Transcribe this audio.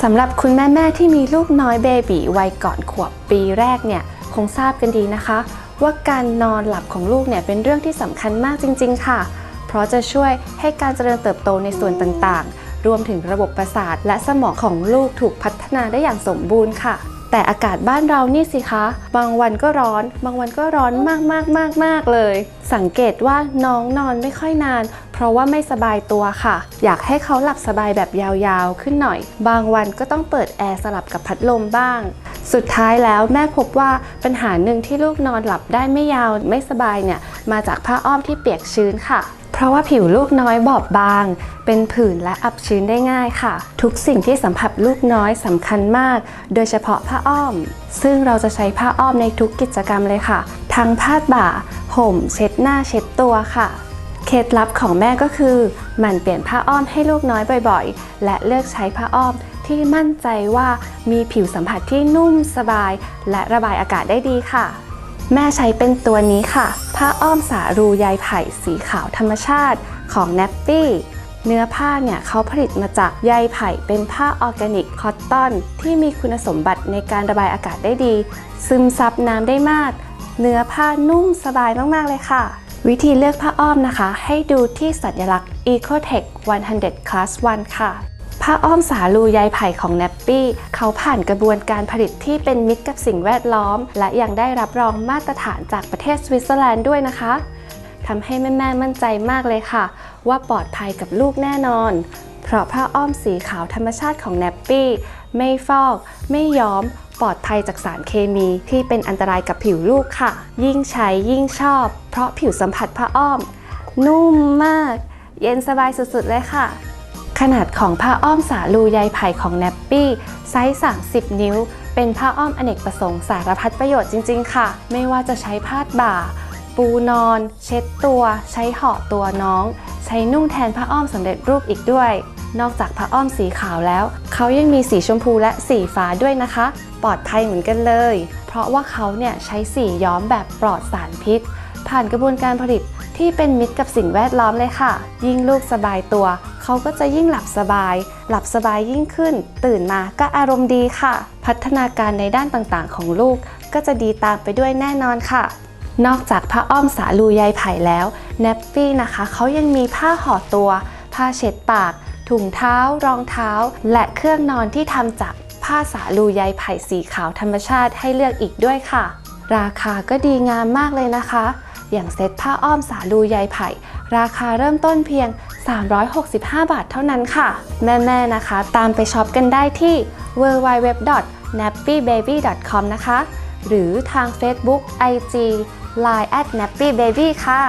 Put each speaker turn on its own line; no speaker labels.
สำหรับคุณแม่ๆที่มีลูกน้อยเบบีวัยก่อนขวบปีแรกเนี่ยคงทราบกันดีนะคะ ว่าการนอนหลับของลูกเนี่ยเป็นเรื่องที่สำคัญมากจริง ๆ ค่ะ เพราะจะช่วยให้การเจริญเติบโตในส่วนต่างๆ รวมถึงระบบประสาทและสมองของลูกถูกพัฒนาได้อย่างสมบูรณ์ค่ะ แต่อากาศบ้านเรานี่สิคะ บางวันก็ร้อน บางวันก็ร้อนมากมากมากมากๆๆเลย สังเกตว่าน้องนอนไม่ค่อยนาน ราะว่าไม่สบายตัวค่ะ อยากให้เขาหลับสบายแบบยาวๆขึ้นหน่อย บางวันก็ต้องเปิดแอร์สลับกับพัดลมบ้าง สุดท้ายแล้วแม่พบว่าปัญหาหนึ่งที่ลูกนอนหลับได้ไม่ยาวไม่สบายเนี่ยมาจากผ้าอ้อมที่เปียกชื้นค่ะเพราะว่าผิวลูกน้อยบอบบาง เป็นผื่นและอับชื้นได้ง่ายค่ะ ทุกสิ่งที่สัมผัสลูกน้อยสำคัญมาก โดยเฉพาะผ้าอ้อม ซึ่งเราจะใช้ผ้าอ้อมในทุกกิจกรรมเลยค่ะ ทั้งพาดบ่า ห่ม เช็ดหน้าเช็ดตัวค่ะ เคล็ดลับของแม่ก็คือหมั่นเปลี่ยนผ้าอ้อมให้ลูกน้อยบ่อยๆ และเลือกใช้ผ้าอ้อมที่มั่นใจว่ามีผิวสัมผัสที่นุ่มสบาย และระบายอากาศได้ดีค่ะ แม่ใช้เป็นตัวนี้ค่ะ ผ้าอ้อมสารูใยไผ่สีขาวธรรมชาติของ n a p p y เนื้อผ้าเนี่ยเขาผลิตมาจากใยไผ่เป็นผ้าออร์แกนิกคอตตอน ที่มีคุณสมบัติในการระบายอากาศได้ดี ซึมซับน้ำได้มาก เนื้อผ้านุ่มสบายมากๆเลยค่ะ วิธีเลือกผ้าอ้อมนะคะ ให้ดูที่สัญลักษณ์ Ecotech 100 Class 1 ค่ะ ผ้าอ้อมสาลูใยไผ่ของ n a p p y เขาผ่านกระบวนการผลิตที่เป็นมิตรกับสิ่งแวดล้อม และยังได้รับรองมาตรฐานจากประเทศสวิตเซอร์แลนด์ด้วยนะคะทำให้แม่ๆมั่นใจมากเลยค่ะ ว่าปลอดภัยกับลูกแน่นอน เพราะผ้าอ้อมสีขาวธรรมชาติของ n a p p y ไม่ฟอก ไม่ย้อม ปลอดภัยจากสารเคมีที่เป็นอันตรายกับผิวลูกค่ะ ยิ่งใช้ยิ่งชอบ เพราะผิวสัมผัสผ้าอ้อม นุ่มมาก เย็นสบายสุดๆเลยค่ะ ขนาดของผ้าอ้อมสาลูใยไผ่ของ n a p p y ไซส์ 30 นิ้ว เป็นผ้าอ้อมอเนกประสงค์สารพัดประโยชน์จริง ๆ ค่ะ ไม่ว่าจะใช้พาดบ่า ปูนอน เช็ดตัว ใช้ห่อตัวน้อง ใช้นุ่งแทนผ้าอ้อมสำเร็จรูปอีกด้วยนอกจากผ้าอ้อมสีขาวแล้วเขายังมีสีชมพูและสีฟ้าด้วยนะคะ ปลอดภัยเหมือนกันเลย เพราะว่าเขาเนี่ยใช้สีย้อมแบบปลอดสารพิษ ผ่านกระบวนการผลิตที่เป็นมิตรกับสิ่งแวดล้อมเลยค่ะ ยิ่งลูกสบายตัว เขาก็จะยิ่งหลับสบาย หลับสบายยิ่งขึ้น ตื่นมาก็อารมณ์ดีค่ะ พัฒนาการในด้านต่างๆ ของลูกก็จะดีตามไปด้วยแน่นอนค่ะนอกจากผ้าอ้อมสาลูใยไผ่แล้ว n a p p y นะคะ เขายังมีผ้าห่อตัว ผ้าเช็ดปาก ถุงเท้ารองเท้า และเครื่องนอนที่ทำจากผ้าสาลูใยไผ่สีขาวธรรมชาติให้เลือกอีกด้วยค่ะ ราคาก็ดีงามมากเลยนะคะ อย่างเซ็ตผ้าอ้อมสาลูใยไผ่ ราคาเริ่มต้นเพียง 365 บาทเท่านั้นค่ะ แม่ๆนะคะ ตามไปช็อปกันได้ที่ www.nappybaby.com นะคะ หรือทาง Facebook IG Line at nappybaby ค่ะ